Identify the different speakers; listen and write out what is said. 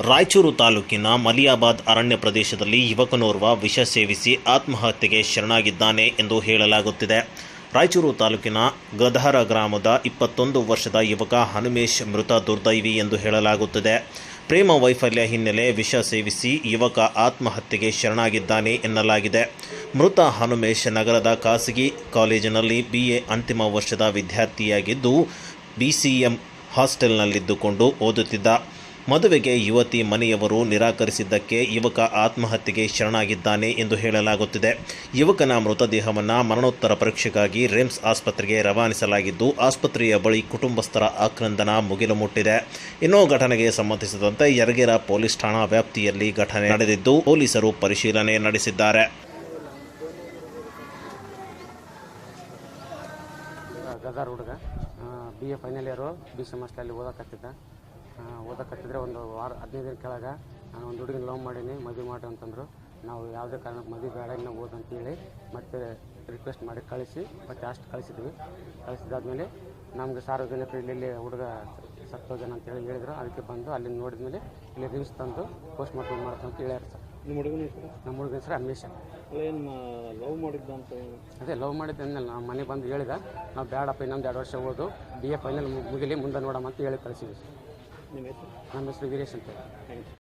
Speaker 1: ರಾಯಚೂರು ತಾಲೂಕಿನ ಮಲಿಯಾಬಾದ್ ಅರಣ್ಯ ಪ್ರದೇಶದಲ್ಲಿ ಯುವಕನೋರ್ವ ವಿಷ ಸೇವಿಸಿ ಆತ್ಮಹತ್ಯೆಗೆ ಶರಣಾಗಿದ್ದಾನೆ ಎಂದು ಹೇಳಲಾಗುತ್ತಿದೆ. ರಾಯಚೂರು ತಾಲೂಕಿನ ಗದಹರ ಗ್ರಾಮದ ಇಪ್ಪತ್ತೊಂದು ವರ್ಷದ ಯುವಕ ಹನುಮೇಶ್ ಮೃತ ದುರ್ದೈವಿ ಎಂದು ಹೇಳಲಾಗುತ್ತಿದೆ. ಪ್ರೇಮ ವೈಫಲ್ಯ ಹಿನ್ನೆಲೆ ವಿಷ ಸೇವಿಸಿ ಯುವಕ ಆತ್ಮಹತ್ಯೆಗೆ ಶರಣಾಗಿದ್ದಾನೆ ಎನ್ನಲಾಗಿದೆ. ಮೃತ ಹನುಮೇಶ್ ನಗರದ ಖಾಸಗಿ ಕಾಲೇಜಿನಲ್ಲಿ ಬಿಎ ಅಂತಿಮ ವರ್ಷದ ವಿದ್ಯಾರ್ಥಿಯಾಗಿದ್ದು, ಬಿಸಿಎಂ ಹಾಸ್ಟೆಲ್ನಲ್ಲಿದ್ದುಕೊಂಡು ಓದುತ್ತಿದ್ದ. ಮದುವೆಗೆ ಯುವತಿ ಮನೆಯವರು ನಿರಾಕರಿಸಿದ್ದಕ್ಕೆ ಯುವಕ ಆತ್ಮಹತ್ಯೆಗೆ ಶರಣಾಗಿದ್ದಾನೆ ಎಂದು ಹೇಳಲಾಗುತ್ತಿದೆ. ಯುವಕನ ಮೃತದೇಹವನ್ನು ಮರಣೋತ್ತರ ಪರೀಕ್ಷೆಗಾಗಿ ರಿಮ್ಸ್ ಆಸ್ಪತ್ರೆಗೆ ರವಾನಿಸಲಾಗಿದ್ದು, ಆಸ್ಪತ್ರೆಯ ಬಳಿ ಕುಟುಂಬಸ್ಥರ ಆಕ್ರಂದನ ಮುಗಿಲು ಮುಟ್ಟಿದೆ ಇನ್ನೂ ಘಟನೆಗೆ ಸಂಬಂಧಿಸಿದಂತೆ ಯರಗೇರ ಪೊಲೀಸ್ ಠಾಣಾ ವ್ಯಾಪ್ತಿಯಲ್ಲಿ ಘಟನೆ ನಡೆದಿದ್ದು, ಪೊಲೀಸರು ಪರಿಶೀಲನೆ ನಡೆಸಿದ್ದಾರೆ.
Speaker 2: ಗದಾರ್ ಹುಡುಗ. B A final year B C ಅಲ್ಲಿ ಓದಕತ್ತಿದ್ದ. ಓದಕತ್ತಿದ್ರೆ ಒಂದು ವಾರ, ಹದಿನೈದು ದಿನ ಕೆಳಗೆ ನಾನು ಒಂದು ಹುಡುಗಿನ ಲವ್ ಮಾಡೀನಿ, ಮದುವೆ ಮಾಡಿ ಅಂತಂದರು. ನಾವು ಯಾವುದೇ ಕಾರಣಕ್ಕೆ ಮದುವೆ ಬೇಡ, ಇನ್ನು ಓದು ಅಂತೇಳಿ ಮತ್ತೆ ರಿಕ್ವೆಸ್ಟ್ ಮಾಡಿ ಕಳಿಸಿ, ಮತ್ತೆ ಅಷ್ಟು ಕಳಿಸಿದ್ವಿ. ಕಳಿಸಿದಾದ್ಮೇಲೆ ನಮಗೆ ಸಾರ್ವಜನಿಕರು ಇಲ್ಲಿ ಹುಡುಗ ಸತ್ತೋಗ್ಯಾನ ಅಂತೇಳಿ ಹೇಳಿದ್ರು. ಅದಕ್ಕೆ ಬಂದು ಅಲ್ಲಿ ನೋಡಿದ್ಮೇಲೆ ಇಲ್ಲಿ ರಿವ್ಸ್ ತಂದು ಪೋಸ್ಟ್ ಮಾರ್ಟಮ್ ಮಾಡ್ತಾ ಅಂತ ಹೇಳ್ಯಾರ
Speaker 3: ನಿಮ್ಮ ಹುಡುಗನ ಹೆಸರು?
Speaker 2: ನಮ್ಮ ಹುಡುಗನ ಹೆಸರು ಅನ್ವೇಷ
Speaker 3: ಏನು ಲವ್ ಮಾಡಿದ್ದ ಅಂತ
Speaker 2: ಅದೇ ಲವ್ ಮಾಡಿದ್ದೆ ಅಂದ್ಮೇಲೆ ನಾವು ಮನೆಗೆ ಬಂದು ಹೇಳಿದ ನಾವು ಬೇಡಪ್ಪ ಇನ್ನೊಂದು ಎರಡು ವರ್ಷ ಓದು ಬಿ ಎ ಫೈನಲ್ ಮುಗಿಲಿ ಮುಂದೆ ನೋಡಮ್ಮ ಅಂತ ಹೇಳಿ ಕಳಿಸಿದ್ವಿ.
Speaker 3: ನಿಮ್ಮ ಹೆಸರು?
Speaker 2: ನಮ್ಮ ಹೆಸರು ವೀರೇಶ್ ಅಂತ ಹೇಳಿ.
Speaker 3: Thank you.